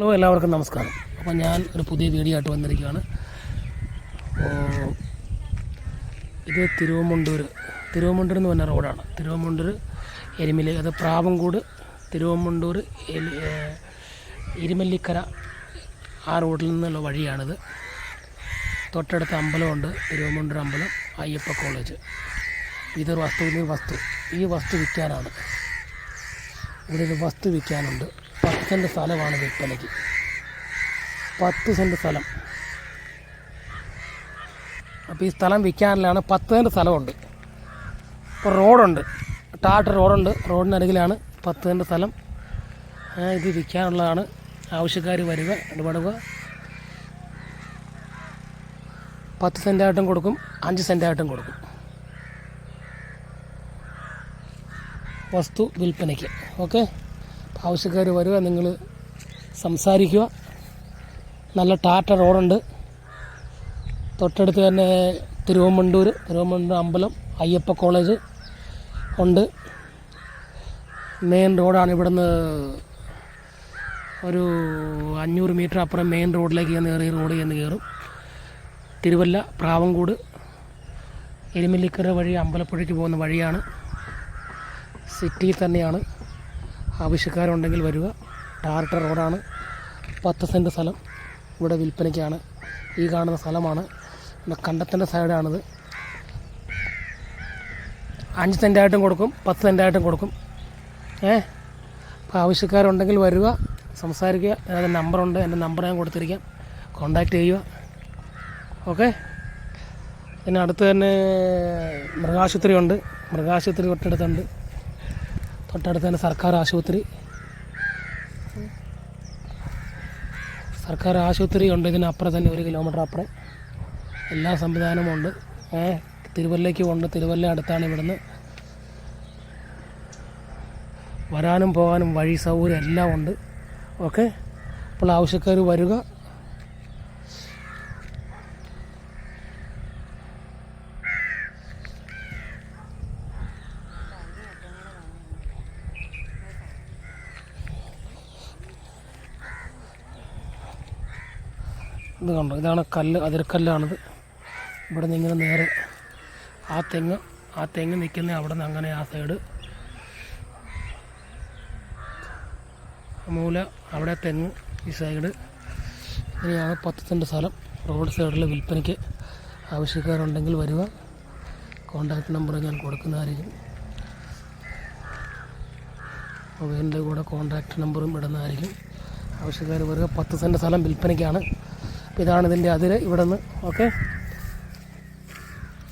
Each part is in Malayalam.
ഹലോ എല്ലാവർക്കും നമസ്കാരം. അപ്പോൾ ഞാൻ ഒരു പുതിയ വീഡിയോ ആയിട്ട് വന്നിരിക്കുകയാണ്. ഇത് തിരുവമുണ്ടൂർ തിരുവമുണ്ടൂർ എന്ന് പറഞ്ഞ റോഡാണ് തിരുവമുണ്ടൂർ എരുമല്ലി അത് പ്രാവംകൂട് തിരുവമുണ്ടൂർ എലി ഇരുമല്ലിക്കര ആ റോഡിൽ നിന്നുള്ള വഴിയാണിത്. തൊട്ടടുത്ത അമ്പലമുണ്ട് തിരുവമുണ്ടൂർ അമ്പലം അയ്യപ്പ കോളേജ് ഇതൊരു വസ്തു വസ്തു. ഈ വസ്തു വിൽക്കാനാണ്. ഇവിടെ ഒരു വസ്തു വിൽക്കാനുണ്ട്. സെന്റ് സ്ഥലമാണ് വിൽപ്പനയ്ക്ക്. പത്ത് സെന്റ് സ്ഥലം. അപ്പോൾ ഈ സ്ഥലം വിൽക്കാനിലാണ് പത്ത് സെന്റ് സ്ഥലമുണ്ട്. ഇപ്പോൾ റോഡുണ്ട്. ടാട്ട് റോഡുണ്ട്. റോഡിനരികിലാണ് പത്ത് സെന്റ് സ്ഥലം. ഇത് വിൽക്കാനുള്ളതാണ്. ആവശ്യക്കാർ വരിക ഇടപെടുക. പത്ത് സെന്റായിട്ടും കൊടുക്കും അഞ്ച് സെന്റായിട്ടും കൊടുക്കും. വസ്തു വിൽപ്പനയ്ക്ക്. ഓക്കെ? ആവശ്യക്കാർ വരിക നിങ്ങൾ സംസാരിക്കുക. നല്ല ടാറ്റ റോഡുണ്ട്. തൊട്ടടുത്ത് തന്നെ തിരുവമണ്ടൂർ തിരുവമണ്ടൂർ അമ്പലം അയ്യപ്പ കോളേജ് ഉണ്ട്. മെയിൻ റോഡാണ് ഇവിടുന്ന് ഒരു അഞ്ഞൂറ് മീറ്റർ അപ്പുറം മെയിൻ റോഡിലേക്ക് ചെന്ന് കയറി റോഡ് ചെന്ന് കയറും. തിരുവല്ല പ്രാവൻകൂട് എരുമല്ലിക്കര വഴി അമ്പലപ്പുഴയ്ക്ക് പോകുന്ന വഴിയാണ്. സിറ്റിയിൽ തന്നെയാണ്. ആവശ്യക്കാരുണ്ടെങ്കിൽ വരിക. ടാർട്ട റോഡാണ്. പത്ത് സെന്റ് സ്ഥലം ഇവിടെ വിൽപ്പനയ്ക്കാണ്. ഈ കാണുന്ന സ്ഥലമാണ്. കണ്ടത്തിന്റെ സൈഡാണിത് അഞ്ച് സെന്റായിട്ടും കൊടുക്കും പത്ത് സെന്റായിട്ടും കൊടുക്കും. ഏ? അപ്പോൾ ആവശ്യക്കാരുണ്ടെങ്കിൽ വരിക സംസാരിക്കുക. എന്റെ നമ്പറുണ്ട് എന്റെ നമ്പർ ഞാൻ കൊടുത്തിരിക്കാം. കോണ്ടാക്ട് ചെയ്യുക. ഓക്കെ? പിന്നെ അടുത്ത് തന്നെ മൃഗാശുപത്രി ഉണ്ട് മൃഗാശുപത്രി തൊട്ടടുത്തുണ്ട്. തൊട്ടടുത്ത് തന്നെ സർക്കാർ ആശുപത്രി. സർക്കാർ ആശുപത്രി ഉണ്ട് ഇതിനപ്പുറം തന്നെ ഒരു കിലോമീറ്റർ അപ്പുറം. എല്ലാ ഉണ്ട്. തിരുവല്ലയ്ക്ക് തിരുവല്ലയ്ക്കും ഉണ്ട് തിരുവല്ല അടുത്താണ് ഇവിടുന്ന്. വരാനും പോകാനും വഴി സൗകര്യം എല്ലാം ഉണ്ട്. ഓക്കെ? അപ്പോൾ ആവശ്യക്കാർ വരിക. ഇത് കണ്ടോ? ഇതാണ് കല്ല് അതിരക്കല്ലാണിത് ഇവിടെ നിന്ന് ഇങ്ങനെ നേരെ ആ തെങ്ങ് ആ തെങ്ങ് നിൽക്കുന്ന അവിടെ നിന്ന് അങ്ങനെ ആ സൈഡ്. മൂല അവിടെ തെങ്ങ് ഈ സൈഡ്. ഇങ്ങനെയാണ് പത്ത് സെന്റ് സ്ഥലം. റോഡ് സൈഡിൽ വിൽപ്പനയ്ക്ക് ആവശ്യക്കാരുണ്ടെങ്കിൽ വരിക. കോണ്ടാക്ട് നമ്പർ ഞാൻ കൊടുക്കുന്നതായിരിക്കും. മൊബൈലിന്റെ കൂടെ കോണ്ടാക്ട് നമ്പറും ഇടുന്നതായിരിക്കും. ആവശ്യക്കാർ വരിക. പത്ത് സെന്റ് സ്ഥലം വിൽപ്പനയ്ക്കാണ്. ഇതാണ് ഇതിന്റെ അതിര് ഇവിടെ നിന്ന് ഓക്കെ?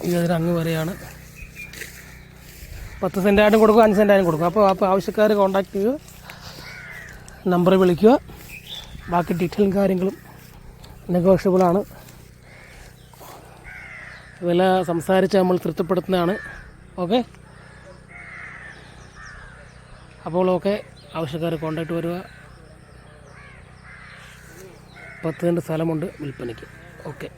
ഈ അതിര് അങ്ങ് വരെയാണ്. പത്ത് സെന്റായിട്ടും കൊടുക്കും അഞ്ച് സെന്റായിട്ടും കൊടുക്കും. അപ്പോൾ അപ്പോൾ ആവശ്യക്കാർ കോൺടാക്ട് ചെയ്യുക നമ്പർ വിളിക്കുക. ബാക്കി ഡീറ്റെയിലും കാര്യങ്ങളും നെഗോഷ്യബിളാണ് വില സംസാരിച്ച് നമ്മൾ തൃപ്തിപ്പെടുത്തുന്നതാണ്. ഓക്കെ? അപ്പോൾ ഓക്കെ ആവശ്യക്കാർ കോൺടാക്ട് വരിക. പത്ത് സെന്റ് സ്ഥലമുണ്ട് വിൽപ്പനയ്ക്ക്. ഓക്കെ.